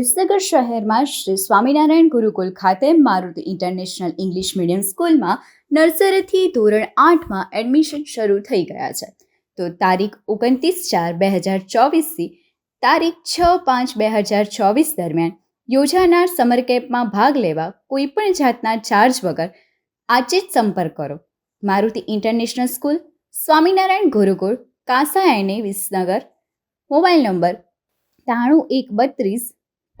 વિસનગર શહેરમાં શ્રી સ્વામિનારાયણ ગુરુકુલ ખાતે Maruti international English medium સ્કૂલમાં નર્સરીથી ધોરણ આઠમાં એડમિશન શરૂ થઈ ગયા છે. તો તારીખ ઓગણત્રીસ ચાર બે હજાર ચોવીસથી તારીખ છ પાંચ બે હજાર ચોવીસ દરમિયાન યોજાનાર સમર કેમ્પમાં ભાગ લેવા કોઈપણ જાતના ચાર્જ વગર આજે જ સંપર્ક કરો. મારુતિ ઇન્ટરનેશનલ સ્કૂલ, સ્વામિનારાયણ ગુરુકુળ કાંસા એને વિસનગર, મોબાઈલ નંબર ત્રાણું એક બત્રીસ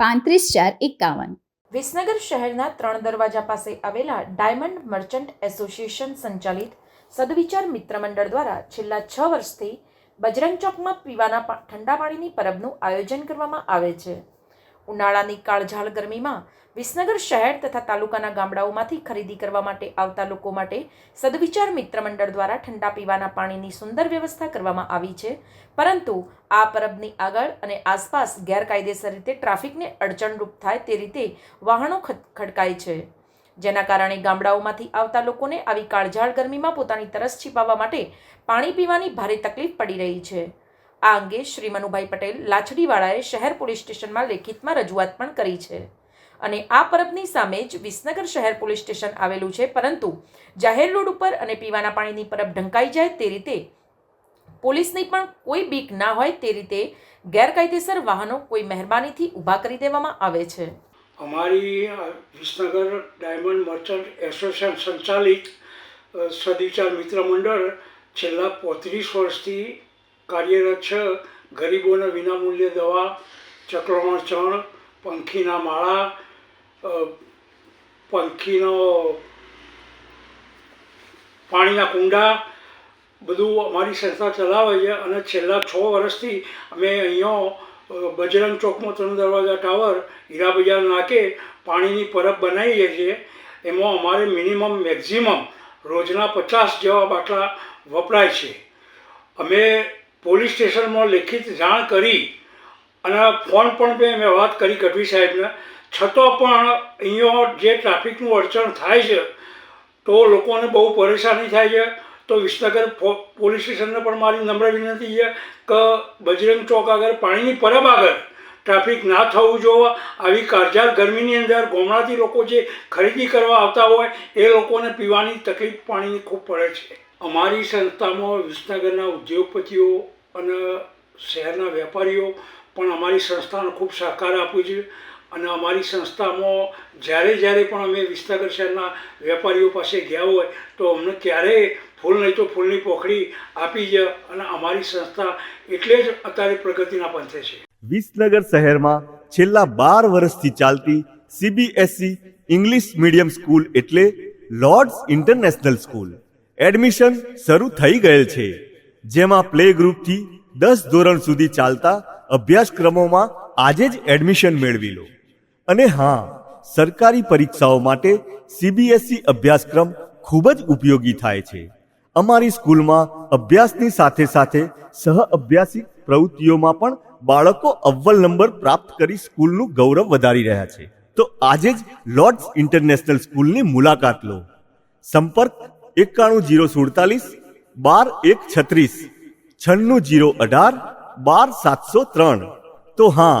પાંત્રીસ ચાર એકાવન. વિસનગર શહેરના ત્રણ દરવાજા પાસે આવેલા ડાયમંડ મર્ચન્ટ એસોસિએશન સંચાલિત સદવિચાર મિત્ર મંડળ દ્વારા છેલ્લા છ વર્ષથી બજરંગ ચોકમાં પીવાના ઠંડા પાણીની પરબનું આયોજન કરવામાં આવે છે. ઉનાળાની કાળઝાળ ગરમીમાં વિસનગર શહેર તથા તાલુકાના ગામડાઓમાંથી ખરીદી કરવા માટે આવતા લોકો માટે સદવિચાર મિત્ર મંડળ દ્વારા ઠંડા પીવાના પાણીની સુંદર વ્યવસ્થા કરવામાં આવી છે. પરંતુ આ પરબની આગળ અને આસપાસ ગેરકાયદેસર રીતે ટ્રાફિકને અડચણરૂપ થાય તે રીતે વાહનો ખડકાય છે. જેના કારણે ગામડાઓમાંથી આવતા લોકોને આવી કાળઝાળ ગરમીમાં પોતાની તરસ છીપાવવા માટે પાણી પીવાની ભારે તકલીફ પડી રહી છે. આ અંગે શ્રી મનુભાઈ પટેલ લાછડીવાળાએ શહેર પોલીસ સ્ટેશનમાં લેખિતમાં રજૂઆત પણ કરી છે. અને આ પરબની સામે જ વિસનગર શહેર પોલીસ સ્ટેશન આવેલું છે પરંતુ જાહેર રોડ ઉપર અને પીવાના પાણીની પરબ ઢંકાઈ જાય તે રીતે પોલીસની પણ કોઈ બીક ના હોય તે રીતે ગેરકાયદેસર વાહનો કોઈ મહેરબાનીથી ઊભા કરી દેવામાં આવે છે. અમારી વિસનગર ડાયમંડ મર્ચન્ટ એસોસિએશન સંચાલિત અ, સદવિચાર મિત્ર મંડળ છેલ્લા પોત્રીસ વર્ષથી કાર્યરત છે. ગરીબોને વિનામૂલ્યે દવા, ચક્રવાણ ચણ, પંખીના માળા પંખીનો પાણીના કુંડા, બધું અમારી સંસ્થા ચલાવે છે. અને છેલ્લા છ વર્ષથી અમે અહીંયા બજરંગ ચોકમાં ત્રણ દરવાજા ટાવર હીરા બજાર નાકે પાણીની પરબ બનાવીએ છીએ. એમાં અમારે મિનિમમ, મેક્ઝિમમ રોજના પચાસ જેવા બાટલા વપરાય છે. અમે પોલીસ સ્ટેશનમાં લેખિત જાણ કરી અને ફોન પણ મેં મેં વાત કરી ગઢવી સાહેબને. છતાં પણ અહીંયા જે ટ્રાફિકનું અડચણ થાય છે, તો લોકોને બહુ પરેશાની થાય છે. તો વિસનગર પોલીસ સ્ટેશનને પણ મારી નમ્ર વિનંતી છે કે બજરંગ ચોક આગળ, પાણીની પરબ આગળ ટ્રાફિક ના થવું જોઈએ આવી કાળઝાળ ગરમીની અંદર ગોમડાથી લોકો જે ખરીદી કરવા આવતા હોય, એ લોકોને પીવાની તકલીફ પાણીની ખૂબ પડે છે. અમારી સંસ્થામાં વિસનગરના ઉદ્યોગપતિઓ અને શહેરના વેપારીઓ પણ અમારી સંસ્થાનો ખૂબ સહકાર આપ્યો છે. અને અમારી સંસ્થામાં જ્યારે જ્યારે પણ અમે વિસનગર શહેરના વેપારીઓ પાસે ગયા હોય તો અમને ક્યારેય ફૂલ નહીં તો ફૂલની પોખડી આપી છે અને અમારી સંસ્થા એટલે જ અત્યારે પ્રગતિના પંથે છે. વિસનગર શહેરમાં છેલ્લા બાર વર્ષથી ચાલતી સીબીએસઈ ઇંગ્લિશ મીડિયમ સ્કૂલ એટલે લોર્ડ્સ ઇન્ટરનેશનલ સ્કૂલ એડમિશન શરૂ થઈ ગયેલ છે. જેમાં પ્લે ગ્રુપથી દસ ધોરણ સુધી ચાલતા અભ્યાસક્રમોમાં આજે જ એડમિશન મેળવી લો. અને હા, સરકારી પરીક્ષાઓ માટે સીબીએસઈ અભ્યાસક્રમ ખૂબ જ ઉપયોગી થાય છે. અમારી સ્કૂલમાં અભ્યાસની સાથે સાથે સહ અભ્યાસિક પ્રવૃત્તિઓમાં પણ બાળકો અવ્વલ નંબર પ્રાપ્ત કરી સ્કૂલનું ગૌરવ વધારી રહ્યા છે. તો આજે જ લોર્ડ્સ ઇન્ટરનેશનલ સ્કૂલની મુલાકાત લો. સંપર્ક એકાણું જીરો સુડતાલીસ, બાર એક છત્રીસ, છન્નું જીરો અઢાર, બાર સાતસો ત્રણ. તો હા,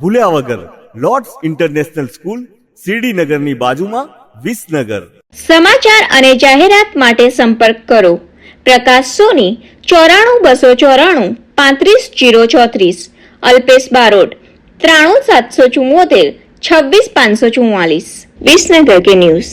ભૂલ્યા વગર લોર્ડ્સ ઇન્ટરનેશનલ સ્કૂલ શિરડીનગરની બાજુમાં વિસનગર. સમાચાર અને જાહેરાત માટે સંપર્ક કરો. પ્રકાશ સોની, ચોરાણું બસો ચોરાણું, પાંત્રીસ જીરો ચોત્રીસ. અલ્પેશ બારોટ, ત્રાણું સાતસો ચુમ્મોતેર છવ્વીસ પાંચસો ચુમ્માલીસ વિસનગર કે ન્યૂઝ.